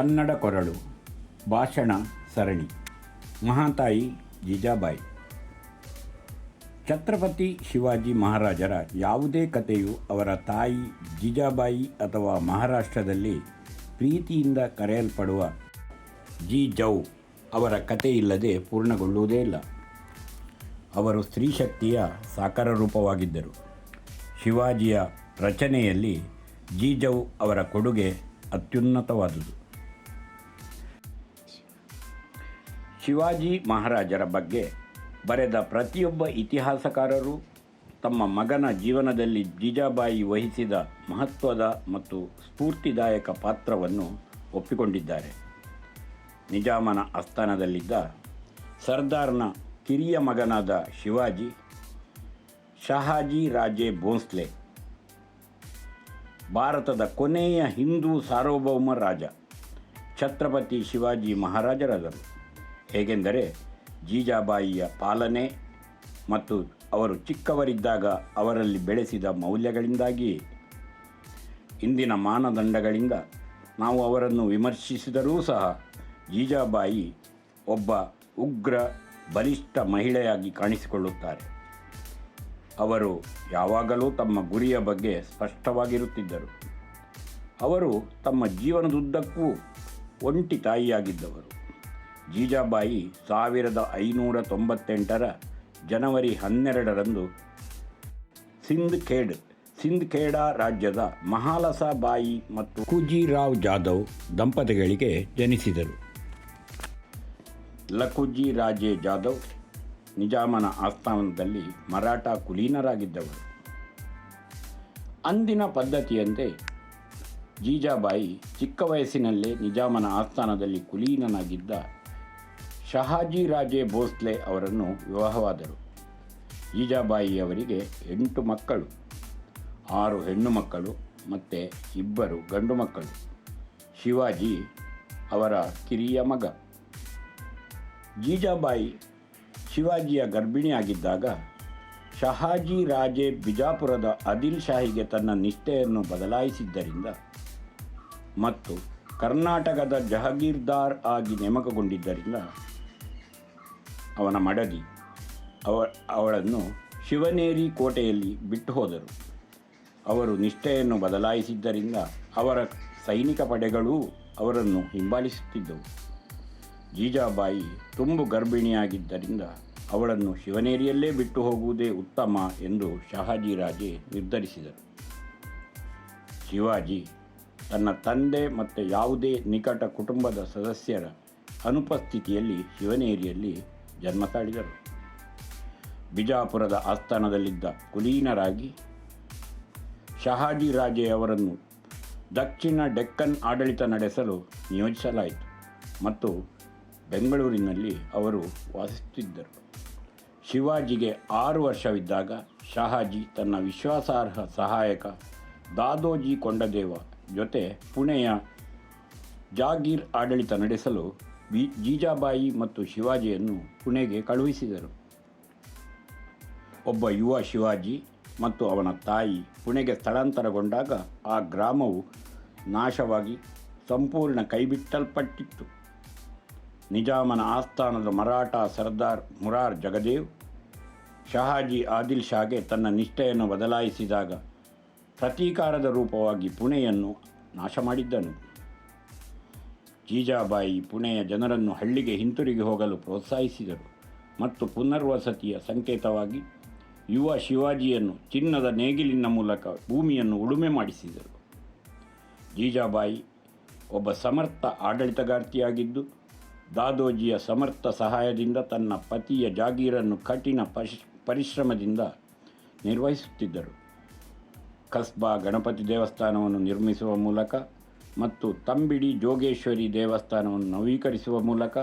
ಕನ್ನಡ ಕೊರಳು ಭಾಷಣ ಸರಣಿ, ಮಹಾತಾಯಿ ಜಿಜಾಬಾಯಿ. ಛತ್ರಪತಿ ಶಿವಾಜಿ ಮಹಾರಾಜರ ಯಾವುದೇ ಕಥೆಯು ಅವರ ತಾಯಿ ಜಿಜಾಬಾಯಿ ಅಥವಾ ಮಹಾರಾಷ್ಟ್ರದಲ್ಲಿ ಪ್ರೀತಿಯಿಂದ ಕರೆಯಲ್ಪಡುವ ಜಿ ಜೌ ಅವರ ಕಥೆಯಿಲ್ಲದೆ ಪೂರ್ಣಗೊಳ್ಳುವುದೇ ಇಲ್ಲ. ಅವರು ಸ್ತ್ರೀಶಕ್ತಿಯ ಸಾಕಾರ ರೂಪವಾಗಿದ್ದರು. ಶಿವಾಜಿಯ ರಚನೆಯಲ್ಲಿ ಜೀಜೌ ಅವರ ಕೊಡುಗೆ ಅತ್ಯುನ್ನತವಾದುದು. ಶಿವಾಜಿ ಮಹಾರಾಜರ ಬಗ್ಗೆ ಬರೆದ ಪ್ರತಿಯೊಬ್ಬ ಇತಿಹಾಸಕಾರರು ತಮ್ಮ ಮಗನ ಜೀವನದಲ್ಲಿ ಜೀಜಾಬಾಯಿ ವಹಿಸಿದ ಮಹತ್ವದ ಮತ್ತು ಸ್ಫೂರ್ತಿದಾಯಕ ಪಾತ್ರವನ್ನು ಒಪ್ಪಿಕೊಂಡಿದ್ದಾರೆ. ನಿಜಾಮನ ಆಸ್ಥಾನದಲ್ಲಿದ್ದ ಸರ್ದಾರ್ನ ಕಿರಿಯ ಮಗನಾದ ಶಿವಾಜಿ, ಶಹಾಜಿ ರಾಜೇ ಭೋಂಸ್ಲೆ, ಭಾರತದ ಕೊನೆಯ ಹಿಂದೂ ಸಾರ್ವಭೌಮ ರಾಜ ಛತ್ರಪತಿ ಶಿವಾಜಿ ಮಹಾರಾಜರಾದರು. ಹೇಗೆಂದರೆ ಜೀಜಾಬಾಯಿಯ ಪಾಲನೆ ಮತ್ತು ಅವರು ಚಿಕ್ಕವರಿದ್ದಾಗ ಅವರಲ್ಲಿ ಬೆಳೆಸಿದ ಮೌಲ್ಯಗಳಿಂದಾಗಿ. ಇಂದಿನ ಮಾನದಂಡಗಳಿಂದ ನಾವು ಅವರನ್ನು ವಿಮರ್ಶಿಸಿದರೂ ಸಹ ಜೀಜಾಬಾಯಿ ಒಬ್ಬ ಉಗ್ರ, ಬಲಿಷ್ಠ ಮಹಿಳೆಯಾಗಿ ಕಾಣಿಸಿಕೊಳ್ಳುತ್ತಾರೆ. ಅವರು ಯಾವಾಗಲೂ ತಮ್ಮ ಗುರಿಯ ಬಗ್ಗೆ ಸ್ಪಷ್ಟವಾಗಿರುತ್ತಿದ್ದರು. ಅವರು ತಮ್ಮ ಜೀವನದುದ್ದಕ್ಕೂ ಒಂಟಿ ತಾಯಿಯಾಗಿದ್ದವರು. ಜೀಜಾಬಾಯಿ ಸಾವಿರದ ಐನೂರ ತೊಂಬತ್ತೆಂಟರ ಜನವರಿ ಹನ್ನೆರಡರಂದು ಸಿಂಧ್ ಸಿಂಧ್ ರಾಜ್ಯದ ಮಹಾಲಸಾಬಾಯಿ ಮತ್ತು ಕುಜಿರಾವ್ ಜಾಧವ್ ದಂಪತಿಗಳಿಗೆ ಜನಿಸಿದರು. ಲಖುಜಿ ರಾಜೇ ಜಾಧವ್ ನಿಜಾಮನ ಆಸ್ಥಾನದಲ್ಲಿ ಮರಾಠ ಕುಲೀನರಾಗಿದ್ದವರು. ಅಂದಿನ ಪದ್ಧತಿಯಂತೆ ಜೀಜಾಬಾಯಿ ಚಿಕ್ಕ ವಯಸ್ಸಿನಲ್ಲೇ ನಿಜಾಮನ ಆಸ್ಥಾನದಲ್ಲಿ ಕುಲೀನನಾಗಿದ್ದ ಶಹಾಜಿ ರಾಜೇ ಭೋಸ್ಲೆ ಅವರನ್ನು ವಿವಾಹವಾದರು. ಜೀಜಾಬಾಯಿಯವರಿಗೆ ಎಂಟು ಮಕ್ಕಳು, ಆರು ಹೆಣ್ಣು ಮಕ್ಕಳು ಮತ್ತು ಇಬ್ಬರು ಗಂಡು ಮಕ್ಕಳು. ಶಿವಾಜಿ ಅವರ ಕಿರಿಯ ಮಗ. ಜೀಜಾಬಾಯಿ ಶಿವಾಜಿಯ ಗರ್ಭಿಣಿಯಾಗಿದ್ದಾಗ ಶಹಾಜಿ ರಾಜೇ ಬಿಜಾಪುರದ ಅದಿಲ್ ಶಾಹಿಗೆ ತನ್ನ ನಿಷ್ಠೆಯನ್ನು ಬದಲಾಯಿಸಿದ್ದರಿಂದ ಮತ್ತು ಕರ್ನಾಟಕದ ಜಹಗೀರ್ದಾರ್ ಆಗಿ ನೇಮಕಗೊಂಡಿದ್ದರಿಂದ ಅವನ ಮಡದಿ ಅವ, ಅವಳನ್ನು ಶಿವನೇರಿ ಕೋಟೆಯಲ್ಲಿ ಬಿಟ್ಟು ಹೋದರು. ಅವರು ನಿಷ್ಠೆಯನ್ನು ಬದಲಾಯಿಸಿದ್ದರಿಂದ ಅವರ ಸೈನಿಕ ಪಡೆಗಳೂ ಅವರನ್ನು ಹಿಂಬಾಲಿಸುತ್ತಿದ್ದವು. ಜೀಜಾಬಾಯಿ ತುಂಬು ಗರ್ಭಿಣಿಯಾಗಿದ್ದರಿಂದ ಅವಳನ್ನು ಶಿವನೇರಿಯಲ್ಲೇ ಬಿಟ್ಟು ಹೋಗುವುದೇ ಉತ್ತಮ ಎಂದು ಶಹಾಜಿ ರಾಜೆ ನಿರ್ಧರಿಸಿದರು. ಶಿವಾಜಿ ತನ್ನ ತಂದೆ ಮತ್ತು ಯಾವುದೇ ನಿಕಟ ಕುಟುಂಬದ ಸದಸ್ಯರ ಅನುಪಸ್ಥಿತಿಯಲ್ಲಿ ಶಿವನೇರಿಯಲ್ಲಿ ಜನ್ಮ ತಾಳಿದರು ಬಿಜಾಪುರದ ಆಸ್ಥಾನದಲ್ಲಿದ್ದ ಕುಲೀನರಾಗಿ ಶಹಾಜಿ ರಾಜೇ ಅವರನ್ನು ದಕ್ಷಿಣ ಡೆಕ್ಕನ್ ಆಡಳಿತ ನಡೆಸಲು ನಿಯೋಜಿಸಲಾಯಿತು ಮತ್ತು ಬೆಂಗಳೂರಿನಲ್ಲಿ ಅವರು ವಾಸಿಸುತ್ತಿದ್ದರು. ಶಿವಾಜಿಗೆ ಆರು ವರ್ಷವಿದ್ದಾಗ ಶಹಾಜಿ ತನ್ನ ವಿಶ್ವಾಸಾರ್ಹ ಸಹಾಯಕ ದಾದೋಜಿ ಕೊಂಡದೇವ ಜೊತೆ ಪುಣೆಯ ಜಾಗೀರ್ ಆಡಳಿತ ನಡೆಸಲು ಬಿ ಜೀಜಾಬಾಯಿ ಮತ್ತು ಶಿವಾಜಿಯನ್ನು ಪುಣೆಗೆ ಕಳುಹಿಸಿದರು. ಒಬ್ಬ ಯುವ ಶಿವಾಜಿ ಮತ್ತು ಅವನ ತಾಯಿ ಪುಣೆಗೆ ಸ್ಥಳಾಂತರಗೊಂಡಾಗ ಆ ಗ್ರಾಮವು ನಾಶವಾಗಿ ಸಂಪೂರ್ಣ ಕೈಬಿಟ್ಟಲ್ಪಟ್ಟಿತ್ತು. ನಿಜಾಮನ ಆಸ್ಥಾನದ ಮರಾಠ ಸರ್ದಾರ್ ಮುರಾರ್ ಜಗದೇವ್, ಶಹಾಜಿ ಆದಿಲ್ ಶಾಗೆ ತನ್ನ ನಿಷ್ಠೆಯನ್ನು ಬದಲಾಯಿಸಿದಾಗ ಪ್ರತೀಕಾರದ ರೂಪವಾಗಿ ಪುಣೆಯನ್ನು ನಾಶ ಮಾಡಿದ್ದನು ಜೀಜಾಬಾಯಿ ಪುಣೆಯ ಜನರನ್ನು ಹಳ್ಳಿಗೆ ಹಿಂತಿರುಗಿ ಹೋಗಲು ಪ್ರೋತ್ಸಾಹಿಸಿದರು ಮತ್ತು ಪುನರ್ವಸತಿಯ ಸಂಕೇತವಾಗಿ ಯುವ ಶಿವಾಜಿಯನ್ನು ಚಿನ್ನದ ನೇಗಿಲಿನ ಮೂಲಕ ಭೂಮಿಯನ್ನು ಉಳುಮೆ ಮಾಡಿಸಿದರು. ಜೀಜಾಬಾಯಿ ಒಬ್ಬ ಸಮರ್ಥ ಆಡಳಿತಗಾರ್ತಿಯಾಗಿದ್ದು, ದಾದೋಜಿಯ ಸಮರ್ಥ ಸಹಾಯದಿಂದ ತನ್ನ ಪತಿಯ ಜಾಗೀರನ್ನು ಕಠಿಣ ಪರಿಶ್ ಪರಿಶ್ರಮದಿಂದ ನಿರ್ವಹಿಸುತ್ತಿದ್ದರು. ಕಸ್ಬಾ ಗಣಪತಿ ದೇವಸ್ಥಾನವನ್ನು ನಿರ್ಮಿಸುವ ಮೂಲಕ ಮತ್ತು ತಂಬಿಡಿ ಜೋಗೇಶ್ವರಿ ದೇವಸ್ಥಾನವನ್ನು ನವೀಕರಿಸುವ ಮೂಲಕ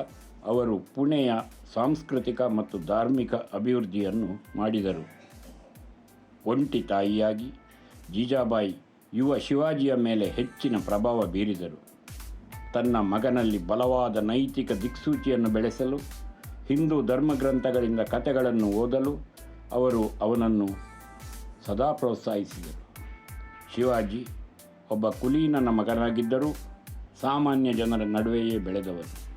ಅವರು ಪುಣೆಯ ಸಾಂಸ್ಕೃತಿಕ ಮತ್ತು ಧಾರ್ಮಿಕ ಅಭಿವೃದ್ಧಿಯನ್ನು ಮಾಡಿದರು. ಒಂಟಿ ತಾಯಿಯಾಗಿ ಜೀಜಾಬಾಯಿ ಯುವ ಶಿವಾಜಿಯ ಮೇಲೆ ಹೆಚ್ಚಿನ ಪ್ರಭಾವ ಬೀರಿದರು. ತನ್ನ ಮಗನಲ್ಲಿ ಬಲವಾದ ನೈತಿಕ ದಿಕ್ಸೂಚಿಯನ್ನು ಬೆಳೆಸಲು, ಹಿಂದೂ ಧರ್ಮಗ್ರಂಥಗಳಿಂದ ಕಥೆಗಳನ್ನು ಓದಲು ಅವರು ಅವನನ್ನು ಸದಾ ಪ್ರೋತ್ಸಾಹಿಸಿದರು. ಶಿವಾಜಿ ಒಬ್ಬ ಕುಲೀನನ ಮಗನಾಗಿದ್ದರೂ ಸಾಮಾನ್ಯ ಜನರ ನಡುವೆಯೇ ಬೆಳೆದವನು.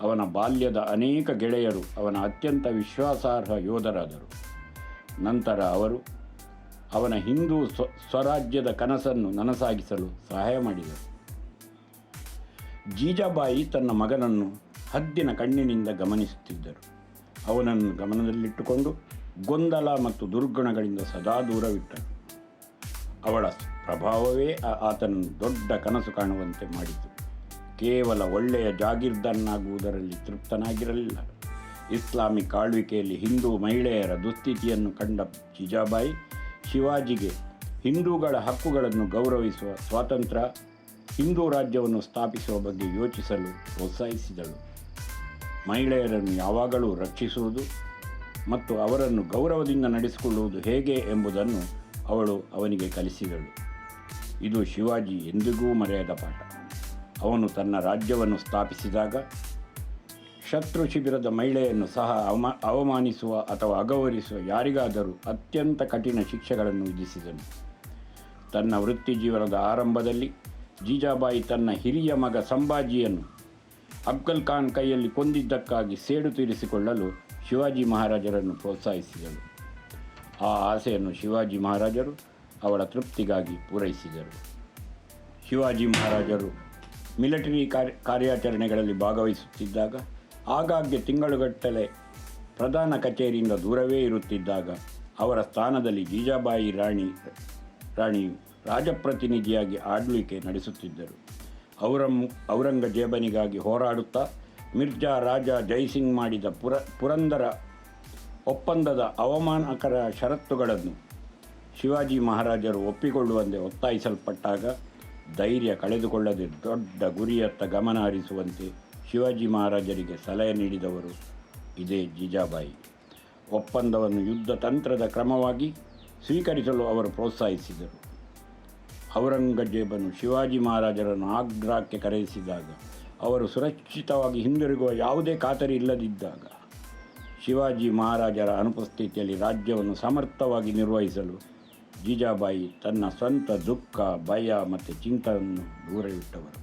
ಅವನ ಬಾಲ್ಯದ ಅನೇಕ ಗೆಳೆಯರು ಅವನ ಅತ್ಯಂತ ವಿಶ್ವಾಸಾರ್ಹ ಯೋಧರಾದರು. ನಂತರ ಅವರು ಅವನ ಹಿಂದೂ ಸ್ವ, ಸ್ವರಾಜ್ಯದ ಕನಸನ್ನು ನನಸಾಗಿಸಲು ಸಹಾಯ ಮಾಡಿದರು. ಜೀಜಾಬಾಯಿ ತನ್ನ ಮಗನನ್ನು ಹದ್ದಿನ ಕಣ್ಣಿನಿಂದ ಗಮನಿಸುತ್ತಿದ್ದರು. ಅವನನ್ನು ಗಮನದಲ್ಲಿಟ್ಟುಕೊಂಡು ಗೊಂದಲ ಮತ್ತು ದುರ್ಗುಣಗಳಿಂದ ಸದಾ ದೂರವಿಟ್ಟರು ಅವಳ ಪ್ರಭಾವವೇ ಆತನನ್ನು ದೊಡ್ಡ ಕನಸು ಕಾಣುವಂತೆ ಮಾಡಿತು. ಕೇವಲ ಒಳ್ಳೆಯ ಜಾಗೀರ್ದನ್ನಾಗುವುದರಲ್ಲಿ ತೃಪ್ತನಾಗಿರಲಿಲ್ಲ. ಇಸ್ಲಾಮಿಕ್ ಆಳ್ವಿಕೆಯಲ್ಲಿ ಹಿಂದೂ ಮಹಿಳೆಯರ ದುಸ್ಥಿತಿಯನ್ನು ಕಂಡ ಜಿಜಾಬಾಯಿ ಶಿವಾಜಿಗೆ ಹಿಂದೂಗಳ ಹಕ್ಕುಗಳನ್ನು ಗೌರವಿಸುವ ಸ್ವಾತಂತ್ರ್ಯ, ಹಿಂದೂ ರಾಜ್ಯವನ್ನು ಸ್ಥಾಪಿಸುವ ಬಗ್ಗೆ ಯೋಚಿಸಲು ಪ್ರೋತ್ಸಾಹಿಸಿದಳು. ಮಹಿಳೆಯರನ್ನು ಯಾವಾಗಲೂ ರಕ್ಷಿಸುವುದು ಮತ್ತು ಅವರನ್ನು ಗೌರವದಿಂದ ನಡೆಸಿಕೊಳ್ಳುವುದು ಹೇಗೆ ಎಂಬುದನ್ನು ಅವಳು ಅವನಿಗೆ ಕಲಿಸಿದಳು. ಇದು ಶಿವಾಜಿ ಎಂದಿಗೂ ಮರೆಯದ ಪಾಠ. ಅವನು ತನ್ನ ರಾಜ್ಯವನ್ನು ಸ್ಥಾಪಿಸಿದಾಗ ಶತ್ರು ಶಿಬಿರದ ಮಹಿಳೆಯನ್ನು ಸಹ ಅವಮ, ಅವಮಾನಿಸುವ ಅಥವಾ ಅಗೌರವಿಸುವ ಯಾರಿಗಾದರೂ ಅತ್ಯಂತ ಕಠಿಣ ಶಿಕ್ಷೆಗಳನ್ನು ವಿಧಿಸಿದನು. ತನ್ನ ವೃತ್ತಿ ಜೀವನದ ಆರಂಭದಲ್ಲಿ ಜೀಜಾಬಾಯಿ ತನ್ನ ಹಿರಿಯ ಮಗ ಸಂಭಾಜಿಯನ್ನು ಅಬ್ಗಲ್ ಖಾನ್ ಕೈಯಲ್ಲಿ ಕೊಂದಿದ್ದಕ್ಕಾಗಿ ಸೇಡು ತೀರಿಸಿಕೊಳ್ಳಲು ಶಿವಾಜಿ ಮಹಾರಾಜರನ್ನು ಪ್ರೋತ್ಸಾಹಿಸಿದರು ಆ ಆಸೆಯನ್ನು ಶಿವಾಜಿ ಮಹಾರಾಜರು ಅವಳ ತೃಪ್ತಿಗಾಗಿ ಪೂರೈಸಿದರು. ಶಿವಾಜಿ ಮಹಾರಾಜರು ಮಿಲಿಟರಿ ಕಾರ್ಯ, ಕಾರ್ಯಾಚರಣೆಗಳಲ್ಲಿ ಭಾಗವಹಿಸುತ್ತಿದ್ದಾಗ, ಆಗಾಗ್ಗೆ ತಿಂಗಳುಗಟ್ಟಲೆ ಪ್ರಧಾನ ಕಚೇರಿಯಿಂದ ದೂರವೇ ಇರುತ್ತಿದ್ದಾಗ, ಅವರ ಸ್ಥಾನದಲ್ಲಿ ಜೀಜಾಬಾಯಿ ರಾಣಿ ರಾಣಿಯು ರಾಜಪ್ರತಿನಿಧಿಯಾಗಿ ಆಳ್ವಿಕೆ ನಡೆಸುತ್ತಿದ್ದರು. ಔರಂ ಔರಂಗಜೇಬನಿಗಾಗಿ ಹೋರಾಡುತ್ತಾ, ಮಿರ್ಜಾ ರಾಜ ಜೈಸಿಂಗ್ ಮಾಡಿದ ಪುರ, ಪುರಂದರ ಒಪ್ಪಂದದ ಅವಮಾನಕರ ಷರತ್ತುಗಳನ್ನು ಶಿವಾಜಿ ಮಹಾರಾಜರು ಒಪ್ಪಿಕೊಳ್ಳುವಂತೆ ಒತ್ತಾಯಿಸಲ್ಪಟ್ಟಾಗ ಧೈರ್ಯ ಕಳೆದುಕೊಳ್ಳದೆ ದೊಡ್ಡ ಗುರಿಯತ್ತ ಗಮನ ಹರಿಸುವಂತೆ ಶಿವಾಜಿ ಮಹಾರಾಜರಿಗೆ ಸಲಹೆ ನೀಡಿದವರು ಇದೇ ಜಿಜಾಬಾಯಿ. ಒಪ್ಪಂದವನ್ನು ಯುದ್ಧ ತಂತ್ರದ ಕ್ರಮವಾಗಿ ಸ್ವೀಕರಿಸಲು ಅವರು ಪ್ರೋತ್ಸಾಹಿಸಿದರು. ಔರಂಗಜೇಬನು ಶಿವಾಜಿ ಮಹಾರಾಜರನ್ನು ಆಗ್ರಾಕ್ಕೆ ಕರೆಯಿಸಿದಾಗ ಅವರು ಸುರಕ್ಷಿತವಾಗಿ ಹಿಂದಿರುಗುವ ಯಾವುದೇ ಖಾತರಿ ಇಲ್ಲದಿದ್ದಾಗ ಶಿವಾಜಿ ಮಹಾರಾಜರ ಅನುಪಸ್ಥಿತಿಯಲ್ಲಿ ರಾಜ್ಯವನ್ನು ಸಮರ್ಥವಾಗಿ ನಿರ್ವಹಿಸಲು ಜೀಜಾಬಾಯಿ ತನ್ನ ಸ್ವಂತ ದುಃಖ, ಭಯ ಮತ್ತು ಚಿಂತನನ್ನು ದೂರವಿಟ್ಟವರು.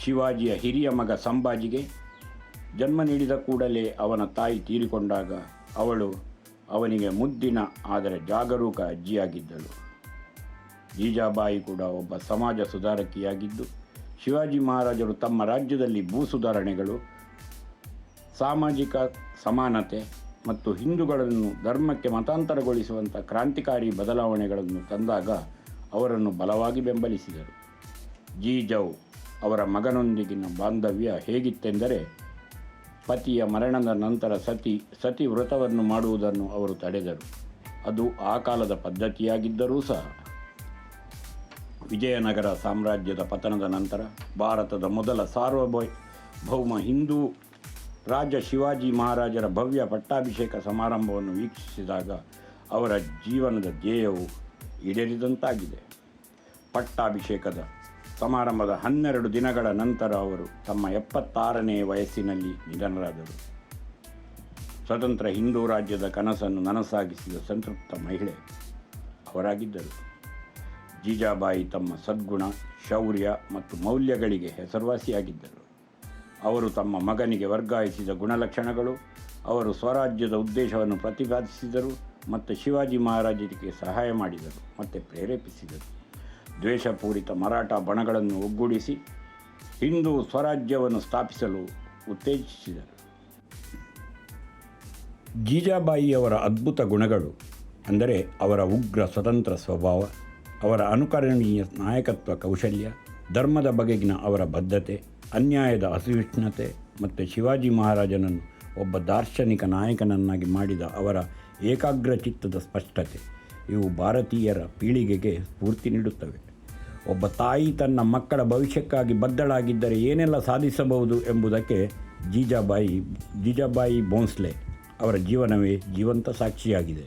ಶಿವಾಜಿಯ ಹಿರಿಯ ಮಗ ಸಂಭಾಜಿಗೆ ಜನ್ಮ ನೀಡಿದ ಕೂಡಲೇ ಅವನ ತಾಯಿ ತೀರಿಕೊಂಡಾಗ ಅವಳು ಅವನಿಗೆ ಮುದ್ದಿನ ಆದರೆ ಜಾಗರೂಕ ಅಜ್ಜಿಯಾಗಿದ್ದಳು. ಜೀಜಾಬಾಯಿ ಕೂಡ ಒಬ್ಬ ಸಮಾಜ ಸುಧಾರಕಿಯಾಗಿದ್ದು, ಶಿವಾಜಿ ಮಹಾರಾಜರು ತಮ್ಮ ರಾಜ್ಯದಲ್ಲಿ ಭೂ ಸುಧಾರಣೆಗಳು, ಸಾಮಾಜಿಕ ಸಮಾನತೆ ಮತ್ತು ಹಿಂದೂಗಳನ್ನು ಧರ್ಮಕ್ಕೆ ಮತಾಂತರಗೊಳಿಸುವಂಥ ಕ್ರಾಂತಿಕಾರಿ ಬದಲಾವಣೆಗಳನ್ನು ತಂದಾಗ ಅವರನ್ನು ಬಲವಾಗಿ ಬೆಂಬಲಿಸಿದರು. ಜೀಜೌ ಅವರ ಮಗನೊಂದಿಗಿನ ಬಾಂಧವ್ಯ ಹೇಗಿತ್ತೆಂದರೆ ಪತಿಯ ಮರಣದ ನಂತರ ಸತಿ ಸತಿ ವ್ರತವನ್ನು ಮಾಡುವುದನ್ನು ಅವರು ತಡೆದರು. ಅದು ಆ ಕಾಲದ ಪದ್ಧತಿಯಾಗಿದ್ದರೂ ಸಹ. ವಿಜಯನಗರ ಸಾಮ್ರಾಜ್ಯದ ಪತನದ ನಂತರ ಭಾರತದ ಮೊದಲ ಸಾರ್ವಭೌಮ ಭೌಮ ಹಿಂದೂ ರಾಜ ಶಿವಾಜಿ ಮಹಾರಾಜರ ಭವ್ಯ ಪಟ್ಟಾಭಿಷೇಕ ಸಮಾರಂಭವನ್ನು ವೀಕ್ಷಿಸಿದಾಗ ಅವರ ಜೀವನದ ಧ್ಯೇಯವು ಈಡೇರಿದಂತಾಗಿದೆ. ಪಟ್ಟಾಭಿಷೇಕದ ಸಮಾರಂಭದ ಹನ್ನೆರಡು ದಿನಗಳ ನಂತರ ಅವರು ತಮ್ಮ ಎಪ್ಪತ್ತಾರನೇ ವಯಸ್ಸಿನಲ್ಲಿ ನಿಧನರಾದರು. ಸ್ವತಂತ್ರ ಹಿಂದೂ ರಾಜ್ಯದ ಕನಸನ್ನು ನನಸಾಗಿಸಿದ ಸಂತೃಪ್ತ ಮಹಿಳೆ ಅವರಾಗಿದ್ದರು. ಜೀಜಾಬಾಯಿ ತಮ್ಮ ಸದ್ಗುಣ, ಶೌರ್ಯ ಮತ್ತು ಮೌಲ್ಯಗಳಿಗೆ ಹೆಸರುವಾಸಿಯಾಗಿದ್ದರು. ಅವರು ತಮ್ಮ ಮಗನಿಗೆ ವರ್ಗಾಯಿಸಿದ ಗುಣಲಕ್ಷಣಗಳು, ಅವರು ಸ್ವರಾಜ್ಯದ ಉದ್ದೇಶವನ್ನು ಪ್ರತಿಪಾದಿಸಿದರು ಮತ್ತು ಶಿವಾಜಿ ಮಹಾರಾಜರಿಗೆ ಸಹಾಯ ಮಾಡಿದರು ಮತ್ತು ಪ್ರೇರೇಪಿಸಿದರು. ದ್ವೇಷಪೂರಿತ ಮರಾಠ ಬಣಗಳನ್ನು ಒಗ್ಗೂಡಿಸಿ ಹಿಂದೂ ಸ್ವರಾಜ್ಯವನ್ನು ಸ್ಥಾಪಿಸಲು ಉತ್ತೇಜಿಸಿದರು. ಜೀಜಾಬಾಯಿಯವರ ಅದ್ಭುತ ಗುಣಗಳು ಅಂದರೆ ಅವರ ಉಗ್ರ ಸ್ವತಂತ್ರ ಸ್ವಭಾವ, ಅವರ ಅನುಕರಣೀಯ ನಾಯಕತ್ವ ಕೌಶಲ್ಯ, ಧರ್ಮದ ಬಗೆಗಿನ ಅವರ ಬದ್ಧತೆ ಅನ್ಯಾಯದ ಅಸಹಿಷ್ಣುತೆ ಮತ್ತು ಶಿವಾಜಿ ಮಹಾರಾಜನನ್ನು ಒಬ್ಬ ದಾರ್ಶನಿಕ ನಾಯಕನನ್ನಾಗಿ ಮಾಡಿದ ಅವರ ಏಕಾಗ್ರ ಚಿತ್ತದ ಸ್ಪಷ್ಟತೆ, ಇವು ಭಾರತೀಯರ ಪೀಳಿಗೆಗೆ ಸ್ಫೂರ್ತಿ ನೀಡುತ್ತವೆ. ಒಬ್ಬ ತಾಯಿ ತನ್ನ ಮಕ್ಕಳ ಭವಿಷ್ಯಕ್ಕಾಗಿ ಬದ್ದಳಾಗಿದ್ದರೆ ಏನೆಲ್ಲ ಸಾಧಿಸಬಹುದು ಎಂಬುದಕ್ಕೆ ಜೀಜಾಬಾಯಿ ಜೀಜಾಬಾಯಿ ಬೋನ್ಸ್ಲೆ ಅವರ ಜೀವನವೇ ಜೀವಂತ ಸಾಕ್ಷಿಯಾಗಿದೆ.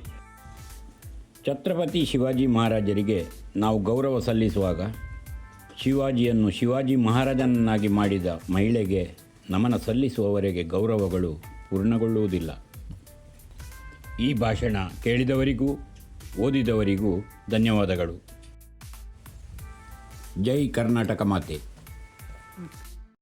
ಛತ್ರಪತಿ ಶಿವಾಜಿ ಮಹಾರಾಜರಿಗೆ ನಾವು ಗೌರವ ಸಲ್ಲಿಸುವಾಗ ಶಿವಾಜಿಯನ್ನು ಶಿವಾಜಿ ಮಹಾರಾಜನನ್ನಾಗಿ ಮಾಡಿದ ಮಹಿಳೆಗೆ ನಮನ ಸಲ್ಲಿಸುವವರೆಗೆ ಗೌರವಗಳು ಪೂರ್ಣಗೊಳ್ಳುವುದಿಲ್ಲ ಈ ಭಾಷಣ ಕೇಳಿದವರಿಗೂ, ಓದಿದವರಿಗೂ ಧನ್ಯವಾದಗಳು ಜೈ ಕರ್ನಾಟಕ ಮಾತೆ.